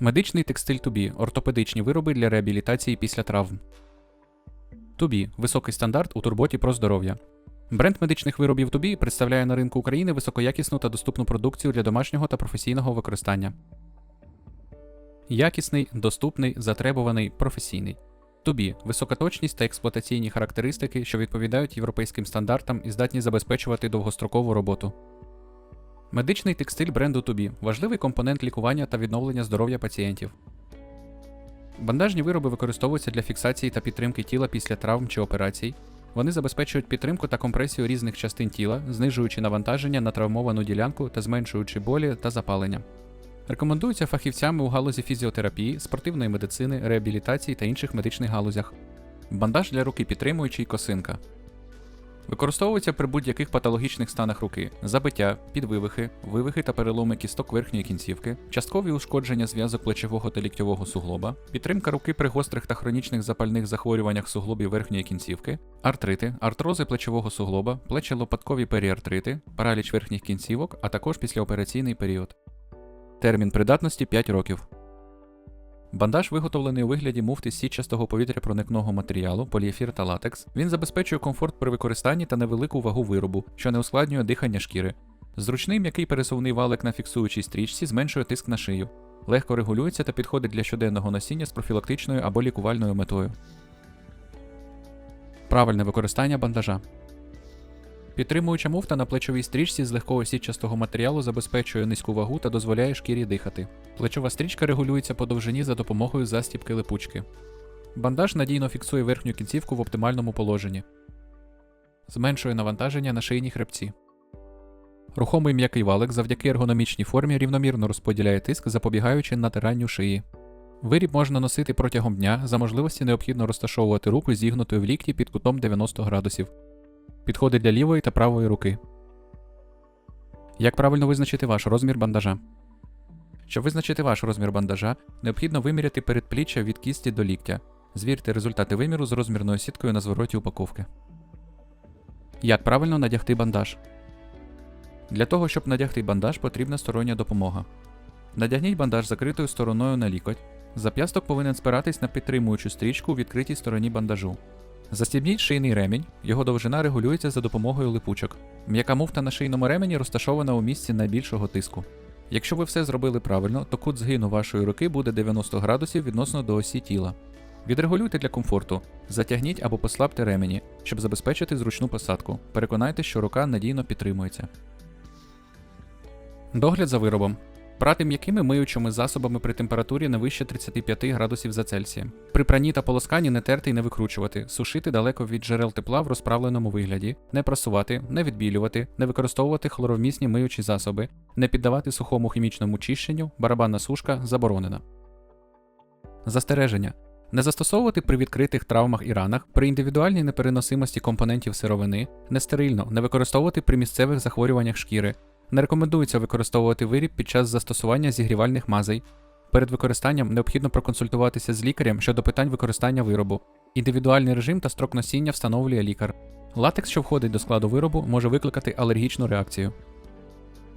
Медичний текстиль Тубі ортопедичні вироби для реабілітації після травм. Тубі високий стандарт у турботі про здоров'я. Бренд медичних виробів Тубі представляє на ринку України високоякісну та доступну продукцію для домашнього та професійного використання. Якісний, доступний, затребуваний, професійний. Тубі висока точність та експлуатаційні характеристики, що відповідають європейським стандартам і здатні забезпечувати довгострокову роботу. Медичний текстиль бренду Тубі важливий компонент лікування та відновлення здоров'я пацієнтів. Бандажні вироби використовуються для фіксації та підтримки тіла після травм чи операцій. Вони забезпечують підтримку та компресію різних частин тіла, знижуючи навантаження на травмовану ділянку та зменшуючи болі та запалення. Рекомендуються фахівцями у галузі фізіотерапії, спортивної медицини, реабілітації та інших медичних галузях. Бандаж для руки підтримуючий косинка. Використовується при будь-яких патологічних станах руки: забиття, підвивихи, вивихи та переломи кісток верхньої кінцівки, часткові ушкодження зв'язок плечового та ліктьового суглоба, підтримка руки при гострих та хронічних запальних захворюваннях суглобів верхньої кінцівки, артрити, артрози плечового суглоба, плечелопаткові періартрити, параліч верхніх кінцівок, а також післяопераційний період. Термін придатності 5 років. Бандаж виготовлений у вигляді муфти з сітчастого повітряпроникного матеріалу, поліефір та латекс. Він забезпечує комфорт при використанні та невелику вагу виробу, що не ускладнює дихання шкіри. Зручний м'який пересувний валик на фіксуючій стрічці зменшує тиск на шию. Легко регулюється та підходить для щоденного носіння з профілактичною або лікувальною метою. Правильне використання бандажа. Підтримуюча муфта на плечовій стрічці з легкого сітчастого матеріалу забезпечує низьку вагу та дозволяє шкірі дихати. Плечова стрічка регулюється по довжині за допомогою застібки липучки. Бандаж надійно фіксує верхню кінцівку в оптимальному положенні. Зменшує навантаження на шийні хребці. Рухомий м'який валик завдяки ергономічній формі рівномірно розподіляє тиск, запобігаючи натиранню шиї. Виріб можна носити протягом дня, за можливості необхідно розташовувати руку зігнутою в лікті під кутом 90 градусів. Підходить для лівої та правої руки. Як правильно визначити ваш розмір бандажа? Щоб визначити ваш розмір бандажа, необхідно виміряти передпліччя від кісті до ліктя. Звірте результати виміру з розмірною сіткою на звороті упаковки. Як правильно надягти бандаж? Для того, щоб надягти бандаж, потрібна стороння допомога. Надягніть бандаж закритою стороною на лікоть. Зап'ясток повинен спиратись на підтримуючу стрічку у відкритій стороні бандажу. Застібніть шийний ремінь, його довжина регулюється за допомогою липучок. М'яка муфта на шийному ремені розташована у місці найбільшого тиску. Якщо ви все зробили правильно, то кут згину вашої руки буде 90 градусів відносно до осі тіла. Відрегулюйте для комфорту, затягніть або послабте ремені, щоб забезпечити зручну посадку. Переконайтеся, що рука надійно підтримується. Догляд за виробом. Прати м'якими миючими засобами при температурі не вище 35 градусів за Цельсієм. При пранні та полосканні не терти і не викручувати, сушити далеко від джерел тепла в розправленому вигляді, не прасувати, не відбілювати, не використовувати хлоровмісні миючі засоби, не піддавати сухому хімічному чищенню, барабанна сушка заборонена. Застереження. Не застосовувати при відкритих травмах і ранах, при індивідуальній непереносимості компонентів сировини, нестерильно, не використовувати при місцевих захворюваннях шкіри, не рекомендується використовувати виріб під час застосування зігрівальних мазей. Перед використанням необхідно проконсультуватися з лікарем щодо питань використання виробу. Індивідуальний режим та строк носіння встановлює лікар. Латекс, що входить до складу виробу, може викликати алергічну реакцію.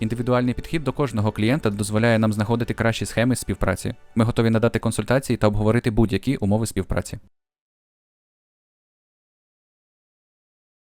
Індивідуальний підхід до кожного клієнта дозволяє нам знаходити кращі схеми співпраці. Ми готові надати консультації та обговорити будь-які умови співпраці.